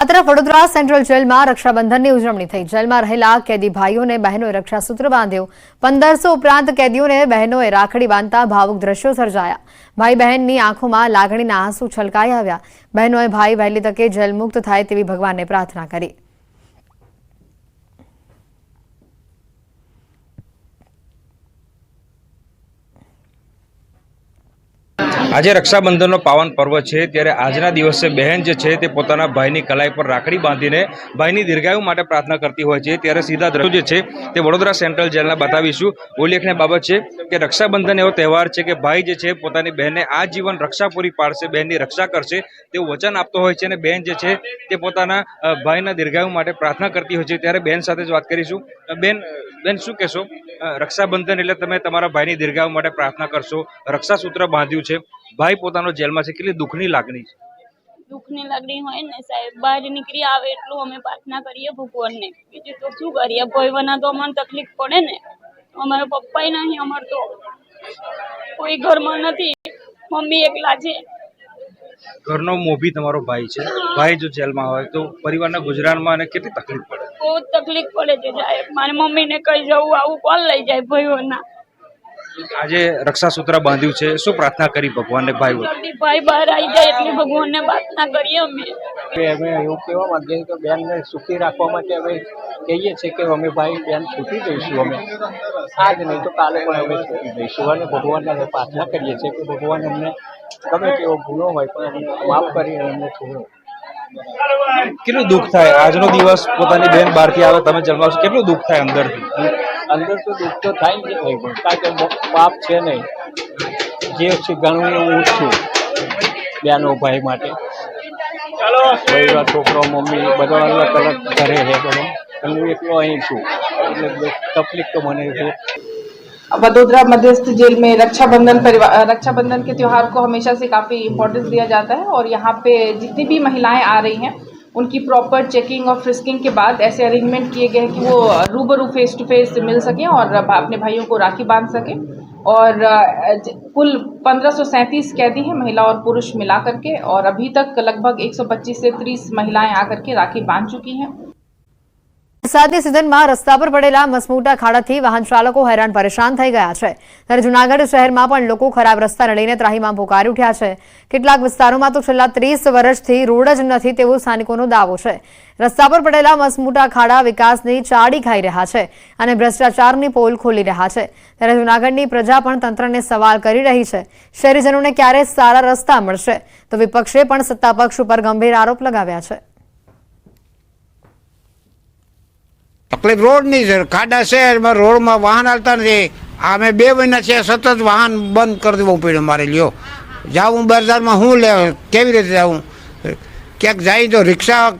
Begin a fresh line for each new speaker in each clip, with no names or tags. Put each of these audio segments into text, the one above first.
આ તરફ વડોદરા સેન્ટ્રલ જેલમાં રક્ષાબંધનની ઉજવણી થઈ. જેલમાં રહેલા કેદી ભાઈઓને બહેનોએ રક્ષાસૂત્ર બાંધ્યું. પંદરસો ઉપરાંત કેદીઓને બહેનોએ રાખડી બાંધતા ભાવુક દ્રશ્યો સર્જાયા. ભાઈ બહેનની આંખોમાં લાગણીના આંસુ છલકાઈ આવ્યા. બહેનોએ ભાઈ વહેલી તકે જેલ મુક્ત થાય તેવી ભગવાનને પ્રાર્થના કરી.
આજે રક્ષાબંધનનો પાવન પર્વ છે, ત્યારે આજના દિવસે બહેન જે છે તે પોતાના ભાઈની કલાઈ પર રાખડી બાંધીને ભાઈની દીર્ઘાયુ માટે પ્રાર્થના કરતી હોય છે. ત્યારે સીધા દ્રશ્યો જે છે તે વડોદરા સેન્ટ્રલ જેલના બતાવીશું. ઉલ્લેખનીય બાબત છે કે રક્ષાબંધન એવો તહેવાર છે કે ભાઈ જે છે પોતાની બહેનને આજીવન રક્ષા પૂરી પાડશે, બહેનની રક્ષા કરશે, તેવું વચન આપતો હોય છે અને બહેન જે છે તે પોતાના ભાઈના દીર્ઘાયુ માટે પ્રાર્થના કરતી હોય છે. ત્યારે બહેન સાથે જ વાત કરીશું. બેન બેન શું કહેશો? રક્ષાબંધન એટલે તમે તમારા ભાઈની દીર્ઘાયુ માટે પ્રાર્થના કરશો. રક્ષાસૂત્ર બાંધ્યું છે. ભાઈ પોતાનો જેલમાં છે. કેટલી દુઃખની લાગણી છે.
દુઃખની લાગણી હોય ને સાહેબ બહાર નીકળી આવે એટલું અમે પ્રાર્થના કરીએ ભગવાનને. બીજું તો શું કરીએ? ભાઈઓના તો અમને તકલીફ પડે ને. અમારા પપ્પાય નહીં અમાર તો કોઈ ઘરમાં નથી. મમ્મી એકલા છે.
ઘરનો મોભી તમારો ભાઈ છે. ભાઈ જો જેલમાં હોય તો પરિવારના ગુજરાનમાં અને કેટલી તકલીફ પડે?
બહુ તકલીફ પડે છે સાહેબ. મારી મમ્મીને કઈ જવું આવું કોણ લઈ જાય ભાઈઓના?
આજે રક્ષાસૂત્ર બાંધ્યું છે. શું પ્રાર્થના કરી ભગવાનને ભાઈ
ભાઈ બહાર આવી જાય એટલી ભગવાનને પ્રાર્થના કરીએ અમે.
કે અમે એવું કહેવા માંગીએ કે બેનને સુખી રાખવા માટે અમે કહીએ છીએ કે અમે ભાઈ બેન છૂટી દઈશું અમે. આજ નહીં તો કાલે પણ અમે છૂટી જઈશું અને ભગવાનને અમે પ્રાર્થના કરીએ છીએ કે ભગવાન અમને ગમે તેવો ગુનો હોય પણ અમને માફ કરીને અમને છોડો.
કેટલું દુઃખ થાય? આજનો દિવસ પોતાની બેન બહારથી આવે તમે જન્માવશો કેટલું દુઃખ થાય અંદરથી?
અંદર તો દુઃખ તો થાય જ નહીં પણ કારણ કે પાપ છે નહીં. જે છે ઘણું હું છું બેનો ભાઈ માટે. છોકરો મમ્મી બધા અલગ અલગ ઘરે છે. બધા હું એકલો અહીં છું. એટલે તકલીફ તો મને છે.
वडोदरा मध्यस्थ जेल में रक्षाबंधन परिवार रक्षाबंधन के त्यौहार को हमेशा से काफ़ी इम्पोर्टेंस दिया जाता है और यहाँ पे जितनी भी महिलाएँ आ रही हैं, उनकी प्रॉपर चेकिंग और फ्रिस्किंग के बाद ऐसे अरेंजमेंट किए गए हैं कि वो रूबरू फेस टू फेस मिल सकें और अपने भाइयों को राखी बाँध सकें। और कुल पंद्रह कैदी हैं, महिला और पुरुष मिला करके और अभी तक लगभग 125 से 30 महिलाएँ आकर के राखी बाँध चुकी हैं।
વરસાદની સિઝનમાં રસ્તા પર પડેલા મસમોટા ખાડાથી વાહન ચાલકો હેરાન પરેશાન થઈ ગયા છે. ત્યારે જૂનાગઢ શહેરમાં પણ લોકો ખરાબ રસ્તાને લઈને ત્રાહીમાં પોકારી ઉઠ્યા છે. કેટલાક વિસ્તારોમાં તો છેલ્લા ત્રીસ વર્ષથી રોડ જ નથી તેવો સ્થાનિકોનો દાવો છે. રસ્તા પર પડેલા મસમોટા ખાડા વિકાસની ચાડી ખાઈ રહ્યા છે અને ભ્રષ્ટાચારની પોલ ખોલી રહ્યા છે. ત્યારે જૂનાગઢની પ્રજા પણ તંત્રને સવાલ કરી રહી છે. શહેરીજનોને ક્યારે સારા રસ્તા મળશે? તો વિપક્ષે પણ સત્તાપક્ષ ઉપર ગંભીર આરોપ લગાવ્યા છે.
તકલીફ રોડની છે, ખાડા છે એમાં રોડમાં વાહન હાલતા નથી. આ મેં બે મહિના છે સતત વાહન બંધ કરી દેવું પડ્યું મારે, લ્યો. જાઉં બજારમાં, હું લે, કેવી રીતે જાઉં? ક્યાંક જાય તો રિક્ષા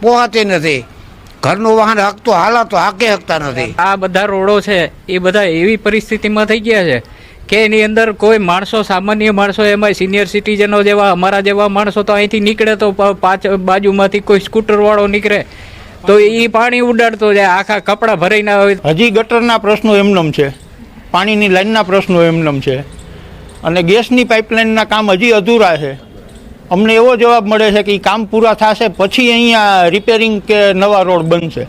પહોંચતી નથી. ઘરનું વાહન હકતો હાલા તો હાકે હકતા નથી.
આ બધા રોડો છે, એ બધા એવી પરિસ્થિતિમાં થઈ ગયા છે કે એની અંદર કોઈ માણસો, સામાન્ય માણસો એમાં સિનિયર સિટીઝનો જેવા, અમારા જેવા માણસો તો અહીંથી નીકળે તો પાંચ બાજુમાંથી કોઈ સ્કૂટરવાળો નીકળે. તો એ પાણી ઉડાડતો જાય, આખા કપડાં ભરાઈને આવે
હજી ગટરના પ્રશ્નો એમનેમ છે. પાણીની લાઇનના પ્રશ્નો એમનેમ છે. અને ગેસની પાઇપલાઇનના કામ હજી અધૂરા છે. અમને એવો જવાબ મળે છે કે એ કામ પૂરા થશે, પછી અહીંયા રિપેરિંગ કે નવા રોડ બનશે.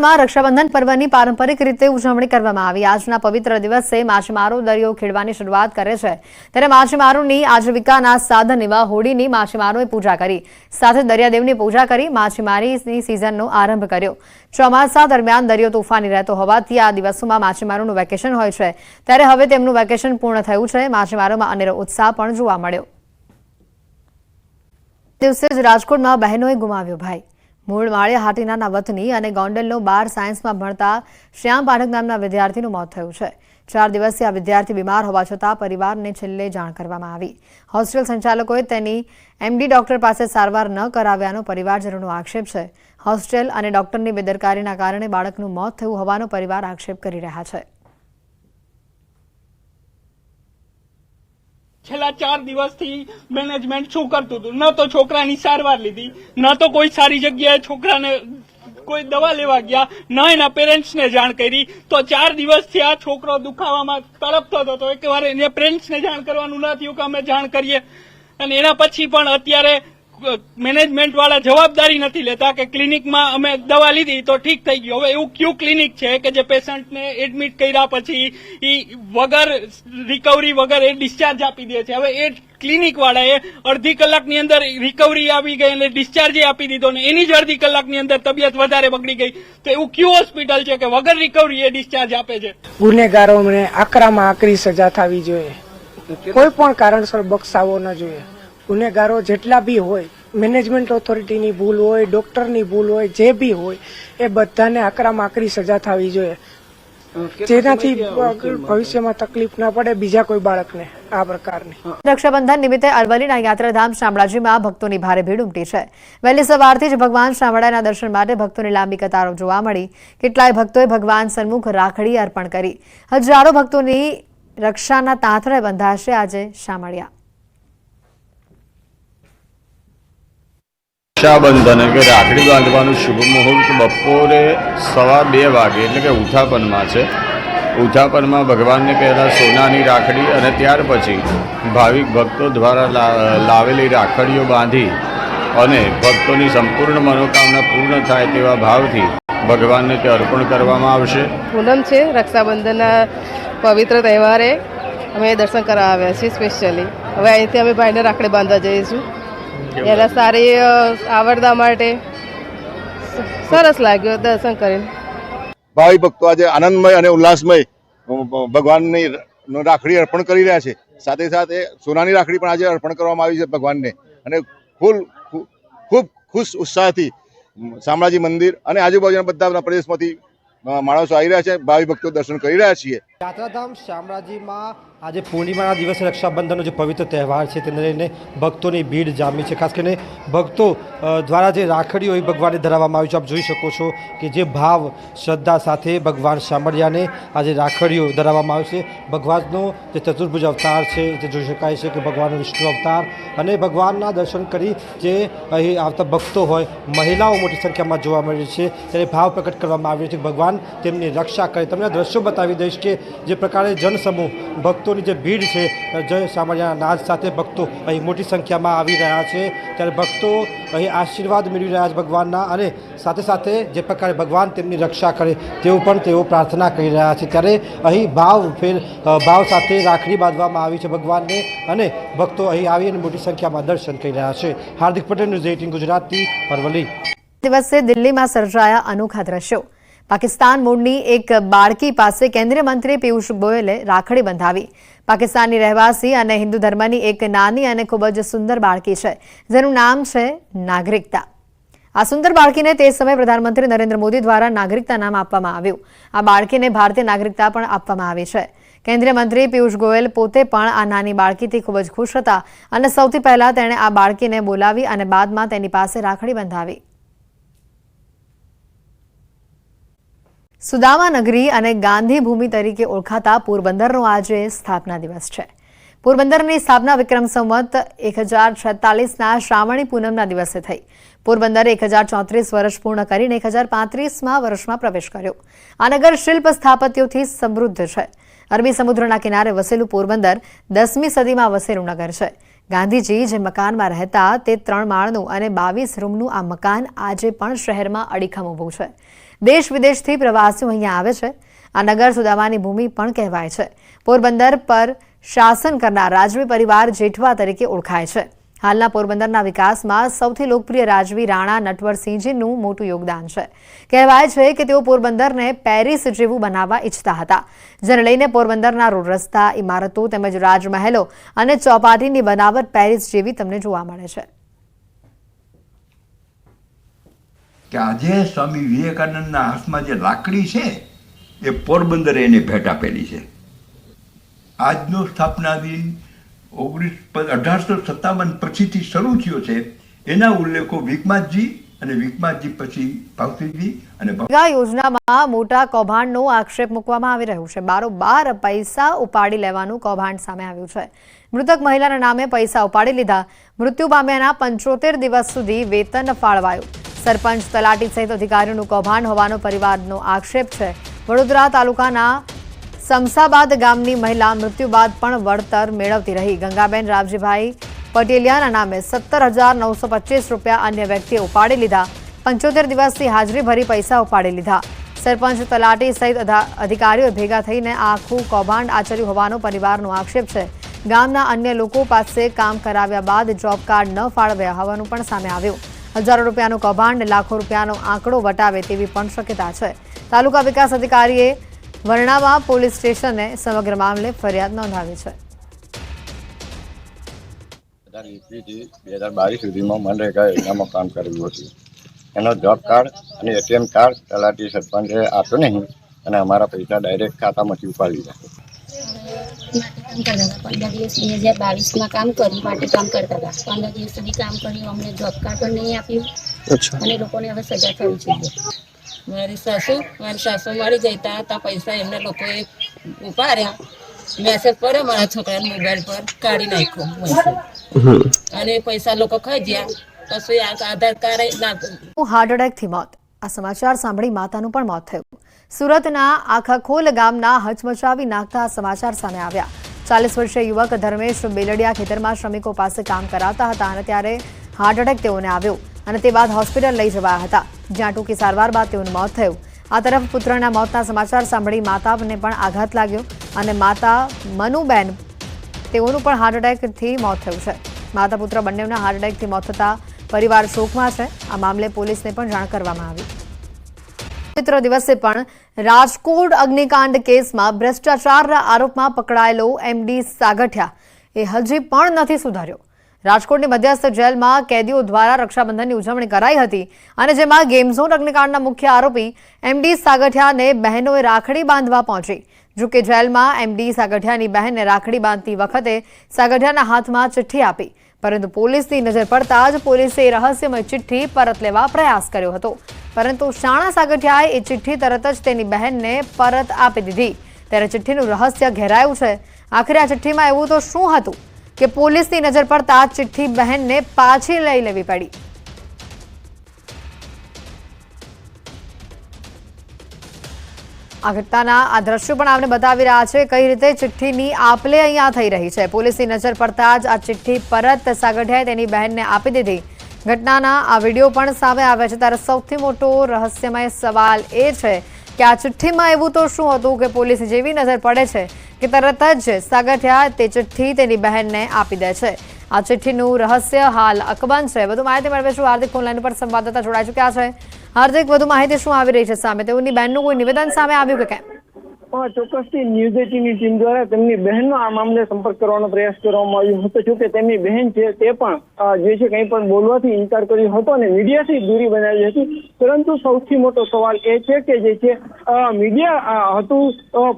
માં રક્ષાબંધન પર્વની પારંપરિક રીતે ઉજવણી કરવામાં આવી. આજના પવિત્ર દિવસે માછીમારો દરિયો ખેડવાની શરૂઆત કરે છે. ત્યારે માછીમારોની આજીવિકાના સાધન એવા હોડીની માછીમારોએ પૂજા કરી. સાથે દરિયાદેવની પૂજા કરી માછીમારીની સિઝનનો આરંભ કર્યો. ચોમાસા દરમિયાન દરિયો તોફાની રહેતો હોવાથી આ દિવસોમાં માછીમારોનું વેકેશન હોય છે. ત્યારે હવે તેમનું વેકેશન પૂર્ણ થયું છે. માછીમારોમાં અનેરો ઉત્સાહ પણ જોવા મળ્યો. દિવસે જ રાજકોટમાં બહેનોએ ગુમાવ્યો ભાઈ. મૂળ માળે હાટીનાના વતની અને ગોંડલનો બાર સાયન્સમાં ભણતા શ્યામ પાઠક નામના વિદ્યાર્થીનું મોત થયું છે. ચાર દિવસથી આ વિદ્યાર્થી બીમાર હોવા છતાં પરિવારને છેલ્લે જાણ કરવામાં આવી. હોસ્ટેલ સંચાલકોએ તેની એમડી ડોક્ટર પાસે સારવાર ન કરાવ્યાનો પરિવારજનોનો આક્ષેપ છે. હોસ્ટેલ અને ડોક્ટરની બેદરકારીના કારણે બાળકનું મોત થયું હોવાનો પરિવાર આક્ષેપ કરી રહ્યા છે.
છેલ્લા ચાર દિવસથી મેનેજમેન્ટ શું કરતું હતું? ન તો છોકરાની સારવાર લીધી, ન તો કોઈ સારી જગ્યાએ છોકરાને કોઈ દવા લેવા ગયા, ન એના પેરેન્ટ્સને જાણ કરી. તો ચાર દિવસથી આ છોકરો દુખાવામાં તડપતો હતો. એક એકવાર એને પેરેન્ટ્સને જાણ કરવાનું ન થયું કે અમે જાણ કરીએ. અને એના પછી પણ અત્યારે મેનેજમેન્ટ વાળા જવાબદારી નથી લેતા કે ક્લિનિકમાં અમે દવા લીધી તો ઠીક થઈ ગયું. હવે એવું ક્યુ ક્લિનિક છે કે જે પેશન્ટને એડમિટ કર્યા પછી એ વગર રિકવરી વગર એ ડિસ્ચાર્જ આપી દે છે? હવે એ ક્લિનિક વાળાએ અડધી કલાકની અંદર રિકવરી આવી ગઈ અને ડિસ્ચાર્જ આપી દીધો ને એની જ અડધી કલાકની અંદર તબિયત વધારે બગડી ગઈ. તો એવું કયું હોસ્પિટલ છે કે વગર રિકવરી એ ડિસ્ચાર્જ આપે છે?
ગુનેગારોને આકરામાં આકરી સજા થવી જોઈએ. કોઈ પણ કારણસર બક્ષાવો ન જોઈએ. ગુનેગારો જેટલા બી હોય મેનેજમેન્ટ ઓથોરિટીની ભૂલ હોય ડોક્ટરની ભૂલ હોય જે બી હોય એ બધાને આકરામાં આકરી સજા થવી જોઈએ. જેનાથી ભવિષ્યમાં તકલીફ ના પડે બીજા કોઈ બાળકને આ પ્રકારની.
રક્ષાબંધન નિમિત્તે અરવલ્લીના યાત્રાધામ શામળાજીમાં ભક્તોની ભારે ભીડ ઉમટી છે. વહેલી સવારથી જ ભગવાન શામળાના દર્શન માટે ભક્તોની લાંબી કતારો જોવા મળી. કેટલાય ભક્તોએ ભગવાન સન્મુખ રાખડી અર્પણ કરી. હજારો ભક્તોની રક્ષાના તાંતણે બંધાશે આજે શામળિયા.
રક્ષાબંધન કે રાખડી બાંધવાનું શુભ મુહૂર્ત બપોરે સવા બે વાગે, એટલે કે ઉથાપનમાં છે. ઉથાપનમાં ભગવાનને પહેલાં સોનાની રાખડી અને ત્યાર પછી ભાવિક ભક્તો દ્વારા લાવેલી રાખડીઓ બાંધી અને ભક્તોની સંપૂર્ણ મનોકામના પૂર્ણ થાય તેવા ભાવથી ભગવાનને તે અર્પણ કરવામાં આવશે.
પૂનમ છે રક્ષાબંધનના પવિત્ર તહેવારે અમે દર્શન કરવા આવ્યા છીએ સ્પેશિયલી હવે અહીંથી અમે ભાઈને રાખડી બાંધવા જઈશું. એના સારી આવડતા માટે સરસ લાગ્યો દર્શન કરીને.
ભાવિ ભક્તો આજે આનંદમય અને ઉલ્લાસમય ભગવાનની રાખડી અર્પણ કરી રહ્યા છે. સાથે સાથે સોનાની રાખડી પણ આજે અર્પણ કરવામાં આવી છે ભગવાનને. અને ફૂલ ખૂબ ખુશ ઉત્સાહથી શામળાજી મંદિર અને આજુબાજુના બધા પ્રદેશમાંથી માણસો આવી રહ્યા છે. ભાવિ ભક્તો દર્શન કરી રહ્યા છીએ.
યાત્રાધામ શામળાજીમાં આજે પૂર્ણિમાના દિવસે રક્ષાબંધનનો જે પવિત્ર તહેવાર છે, તેને લઈને ભક્તોની ભીડ જામી છે. ખાસ કરીને ભક્તો દ્વારા જે રાખડીઓ એ ભગવાનને ધરાવવામાં આવી છે. આપ જોઈ શકો છો કે જે ભાવ, શ્રદ્ધા સાથે ભગવાન શામળિયાને આજે રાખડીઓ ધરાવવામાં આવે છે. ભગવાનનો જે ચતુર્ભુજ અવતાર છે, તે જોઈ શકાય છે કે ભગવાનનો વિષ્ણુ અવતાર અને ભગવાનના દર્શન કરી જે અહીં આવતા ભક્તો હોય, મહિલાઓ મોટી સંખ્યામાં જોવા મળી છે. ત્યારે ભાવ પ્રકટ કરવામાં આવ્યો છે. ભગવાન તેમની રક્ષા કરે. તમને દ્રશ્યો બતાવી દઈશ કે જે પ્રકારે જનસમૂહ, ભક્તોની જે ભીડ છે જય શામળિયાના નાદ સાથે ભક્તો અહીં મોટી સંખ્યામાં આવી રહ્યા છે. ત્યારે ભક્તો અહીં આશીર્વાદ મેળવી રહ્યા છે ભગવાનના અને સાથે સાથે જે પ્રકારે ભગવાન તેમની રક્ષા કરે તેવું પણ તેઓ પ્રાર્થના કરી રહ્યા છે. ત્યારે અહીં ભાવ ફેર ભાવ સાથે રાખડી બાંધવામાં આવી છે ભગવાનને અને ભક્તો અહીં આવી અને મોટી સંખ્યામાં દર્શન કરી રહ્યા છે. Hardik Patel, news eighteen Gujarati, Aravalli.
દિવસે દિલ્હીમાં સર્જાયા અનોખા દ્રશ્યો. પાકિસ્તાન મૂળની એક બાળકી પાસે કેન્દ્રીય મંત્રી પિયુષ ગોયલે રાખડી બંધાવી. પાકિસ્તાનની રહેવાસી અને હિન્દુ ધર્મની એક નાની અને ખૂબ જ સુંદર બાળકી છે, જેનું નામ છે નાગરિકતા. આ સુંદર બાળકીને તે સમયે પ્રધાનમંત્રી નરેન્દ્ર મોદી દ્વારા નાગરિકતા નામ આપવામાં આવ્યું. આ બાળકીને ભારતીય નાગરિકતા પણ આપવામાં આવી છે. કેન્દ્રીય મંત્રી પિયુષ ગોયલ પોતે પણ આ નાની બાળકીથી ખૂબ જ ખુશ હતા અને સૌથી પહેલા તેણે આ બાળકીને બોલાવી અને બાદમાં તેની પાસે રાખડી બંધાવી. સુદામા નગરી અને ગાંધી ભૂમિ તરીકે ઓળખાતા પોરબંદરનો આજે સ્થાપના દિવસ છે. પોરબંદરની સ્થાપના વિક્રમ સંવત એક હજાર છેતાલીસના શ્રાવણી પૂનમના દિવસે થઈ. પોરબંદરે એક હજાર ચોત્રીસ વર્ષ પૂર્ણ કરીને એક હજાર પાંત્રીસમાં વર્ષમાં પ્રવેશ કર્યો. આ નગર શિલ્પ સ્થાપત્યોથી સમૃદ્ધ છે. અરબી સમુદ્રના કિનારે વસેલું પોરબંદર દસમી સદીમાં વસેલું નગર છે. ગાંધીજી જે મકાનમાં રહેતા તે ત્રણ માળનું અને બાવીસ રૂમનું આ મકાન આજે પણ શહેરમાં અડીખમ ઊભું છે. દેશ વિદેશથી પ્રવાસીઓ અહીંયા આવે છે. આ નગર સુદામાની ભૂમિ પણ કહેવાય છે. પોરબંદર પર શાસન કરનાર રાજવી પરિવાર જેઠવા તરીકે ઓળખાય છે. હાલના પોરબંદરના વિકાસમાં સૌથી લોકપ્રિય રાજવી રાણા નટવરસિંહજીનું મોટું યોગદાન છે. કહેવાય છે કે તેઓ પોરબંદરને પેરિસ જેવું બનાવવા ઈચ્છતા હતા. જેને લઈને પોરબંદરના રોડ રસ્તા ઇમારતો તેમજ રાજમહેલો અને ચોપાટીની બનાવટ પેરિસ જેવી તમને જોવા મળે છે.
કે આજે સ્વામી વિવેકાનંદના હાથમાં જે લાકડી છે, એ પોરબંદરે એને ભેટ આપેલી છે. આજનો સ્થાપના દિન ઓગણીસ અઢારસો સત્તાવન પછીથી શરૂ થયો છે. એના ઉલ્લેખો વિકમાતજી અને વિકમાતજી પછી ભાવસિંહજી અને
યોજનામાં મોટા કૌભાંડનો આક્ષેપ મૂકવામાં આવી રહ્યો છે. બારોબાર પૈસા ઉપાડી લેવાનું કૌભાંડ સામે આવ્યું છે. મૃતક મહિલાના નામે પૈસા ઉપાડી લીધા. મૃત્યુ પામ્યાના પંચોતેર દિવસ સુધી વેતન ફાળવાયું. સરપંચ તલાટી સહિત અધિકારીઓનું કૌભાંડ હોવાનો પરિવારનો આક્ષેપ છે. વડોદરા તાલુકાના સમસાબાદ ગામની મહિલા મૃત્યુ બાદ પણ વળતર મેળવતી રહી. ગંગાબેન રાવજીભાઈ પટેલિયાના નામે સત્તર હજાર નવસો પચીસ રૂપિયા અન્ય વ્યક્તિએ ઉપાડી લીધા. પંચોતેર દિવસથી હાજરી ભરી પૈસા ઉપાડી લીધા. સરપંચ તલાટી સહિત અધા- અધિકારીઓ ભેગા થઈને આખું કૌભાંડ આચર્યું હોવાનો પરિવારનો આક્ષેપ છે. ગામના અન્ય લોકો પાસે કામ કરાવ્યા બાદ જોબ કાર્ડ ન ફાળવ્યા હોવાનું પણ સામે આવ્યું. હજારો રૂપિયાનું કૌભાંડ, લાખો રૂપિયાનો આંકડો વટાવે તેવી પણ શક્યતા છે. તાલુકા વિકાસ અધિકારીએ વરણાવા પોલીસ સ્ટેશને સમગ્ર મામલે ફરિયાદ નોંધાવી છે.
બે હજાર બાવીસ સુધીમાં મનરેગા યોજનામાં કામ કર્યું હતું. એનો જોબ કાર્ડ અને એટીએમ કાર્ડ તલાટી સરપંચે આપ્યો નહીં અને અમારા પૈસા ડાયરેક્ટ ખાતામાંથી ઉપાડી લીધા
પંદર દિવસ બે હજાર બાવીસમાં કામ કર્યું માટે કામ કરતા હતા. પંદર દિવસ સુધી કામ કર્યું અમને જોબ કાર્ડ પણ નહીં આપ્યું. અને લોકોને હવે સજા થવી જોઈએ. મારી સાસુ મારી સાસુ મળી જતા હતા પૈસા એમને લોકોએ ઉપાડ્યા. મેસેજ પડ્યો મારા છોકરાના મોબાઈલ પર કાઢી નાખ્યો અને પૈસા લોકો ખાઈ ગયા પછી આધાર કાર્ડ ના
હાર્ટ એટેકથી મોત. આ સમાચાર સાંભળી માતાનું પણ મોત થયું. સુરતના આખાખોલ ગામના હચમચાવી નાખતા સમાચાર સામે આવ્યા. ચાલીસ વર્ષીય યુવક ધર્મેશ બેલડિયા ખેતરમાં શ્રમિકો પાસે કામ કરાવતા હતા અને ત્યારે હાર્ટ એટેક તેઓને આવ્યો અને તે બાદ હોસ્પિટલ લઈ જવાયા હતા, જ્યાં ટૂંકી સારવાર બાદ તેઓનું મોત થયું. આ તરફ પુત્રના મોતના સમાચાર સાંભળી માતાને પણ આઘાત લાગ્યો અને માતા મનુબેન તેઓનું પણ હાર્ટ એટેકથી મોત થયું છે. માતા પુત્ર બંનેના હાર્ટ એટેકથી મોત થતા પરિવાર શોકમાં છે. આ મામલે પોલીસને પણ જાણ કરવામાં આવી. પવિત્ર દિવસે પણ રાજકોટ અગ્નિકાંડ કેસમાં ભ્રષ્ટાચારના આરોપમાં પકડાયેલો એમડી સાગઠિયા. એ હજી પણ નથી સુધાર્યો. રાજકોટની મધ્યસ્થ જેલમાં કેદીઓ દ્વારા રક્ષાબંધનની ઉજવણી કરાઈ હતી અને જેમાં ગેમ ઝોન અગ્નિકાંડના મુખ્ય આરોપી એમડી સાગઠિયાને બહેનોએ રાખડી બાંધવા પહોંચી. જોકે જેલમાં એમડી સાગઠિયાની બહેનને રાખડી બાંધતી વખતે સાગઠિયાના હાથમાં ચિઠ્ઠી આપી. પરંતુ પોલીસની નજર પડતા જ પોલીસે રહસ્યમય ચિઠ્ઠી પરત લેવા પ્રયાસ કર્યો હતો. પરંતુ શાણા સાગઠિયાએ એ ચિઠ્ઠી તરત જ તેની બહેનને પરત આપી દીધી. ત્યારે ચિઠ્ઠીનું રહસ્ય ઘેરાયું છે. આખરે આ ચિઠ્ઠીમાં એવું તો શું હતું કે પોલીસની નજર પડતા ચિઠ્ઠી બહેનને પાછી લઈ લેવી પડી. આ ઘટનાના આ દ્રશ્યો પણ આપણે બતાવી રહ્યા છે કઈ રીતે ચિઠ્ઠીની આપલે અહીંયા થઈ રહી છે. પોલીસની નજર પડતા જ આ ચિઠ્ઠી પરત સાગઠિયાએ તેની બહેનને આપી દીધી. ઘટનાના આ વીડિયો પણ સામે આવ્યા છે. ત્યારે સૌથી મોટો રહસ્યમય સવાલ એ છે કે આ ચિઠ્ઠીમાં એવું તો શું હતું કે પોલીસ જેવી નજર પડે છે કે તરત જ સાગઠિયા તે ચિઠ્ઠી તેની બહેનને આપી દે છે. આ ચિઠ્ઠીનું રહસ્ય હાલ અકબંધ છે. વધુ માહિતી મેળવીશું હાર્દિક ફોનલાઈન પર સંવાદદાતા જોડાઈ ચૂક્યા છે. હાર્દિક, વધુ માહિતી શું આવી રહી છે સામે? તેઓની બહેનનું કોઈ નિવેદન સામે આવ્યું કે કેમ?
ચોક્કસથી ન્યૂઝ એટીની ટીમ દ્વારા તેમની બહેનનો આ મામલે સંપર્ક કરવાનો પ્રયાસ કરવામાં આવ્યો હતો. જોકે તેમની બહેન છે, તે પણ જે છે કંઈ પણ બોલવાથી ઇનકાર કર્યો હતો અને મીડિયાથી દૂરી બનાવી હતી. પરંતુ સૌથી મોટો સવાલ એ છે કે જે છે મીડિયા હતું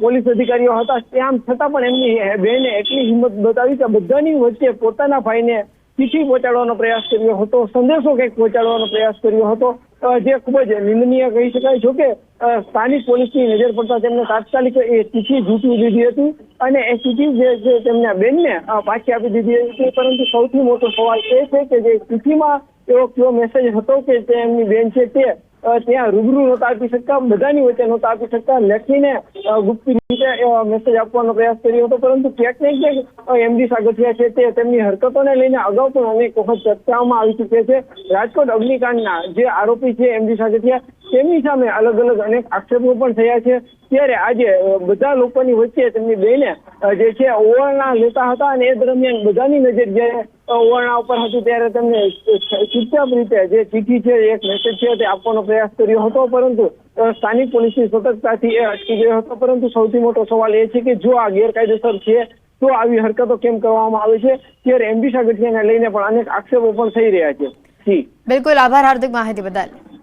પોલીસ અધિકારીઓ હતા. તેમ છતાં પણ એમની બહેને એટલી હિંમત બતાવી કે બધાની વચ્ચે પોતાના ભાઈને ચિઠ્ઠી પહોંચાડવાનો પ્રયાસ કર્યો હતો, સંદેશો કંઈક પહોંચાડવાનો પ્રયાસ કર્યો હતો જે ખૂબ જ નિંદનીય કહી શકાય જો કે સ્થાનિક પોલીસની નજર પડતા તેમને તાત્કાલિક એ ચીઠી ઝૂંટવી દીધી હતી અને એ ચીઠી જે તેમના બેનને પાછી આપી દીધી હતી. પરંતુ સૌથી મોટો સવાલ એ છે કે જે ચીઠીમાં એવો કયો મેસેજ હતો કે તે એમની બેન છે તે ત્યાં રૂબરૂ નહોતા આપી શકતા, બધાની વચ્ચે નહોતા આપી શકતા. લખીને ગુપ્તી રીતે મેસેજ આપવાનો પ્રયાસ કર્યો હતો. પરંતુ ક્યાંક ને ક્યાંક એમડી સાગઠિયા છે તે તેમની હરકતોને લઈને અગાઉ પણ અનેક વખત ચર્ચાઓમાં આવી ચૂક્યા છે. રાજકોટ અગ્નિકાંડના જે આરોપી છે એમડી સાગઠિયા, તેમની સામે અલગ અલગ અનેક આક્ષેપો પણ થયા છે. ત્યારે આજે બધા લોકોની વચ્ચે તેમની બેને જે છે ઓવરણા લેતા હતા અને એ દરમિયાન બધાની નજર જ્યારે ઓવરણા ઉપર હતું ત્યારે તેમને ચૂપચાપ રીતે જે ચીઠી છે, એક મેસેજ છે તે આપવાનો પ્રયાસ કર્યો હતો, પરંતુ સ્થાનિક પોલીસની સતર્કતાથી એ અટકી ગયો હતો. પરંતુ સૌથી મોટો સવાલ એ છે કે જો આ ગેરકાયદેસર છે, તો આવી હરકતો કેમ કરવામાં આવે છે? ત્યારે એમડી સાગઠિયાને લઈને પણ અનેક આક્ષેપો પણ થઈ રહ્યા છે.
બિલકુલ. આભાર હાર્દિક માહિતી બદલ.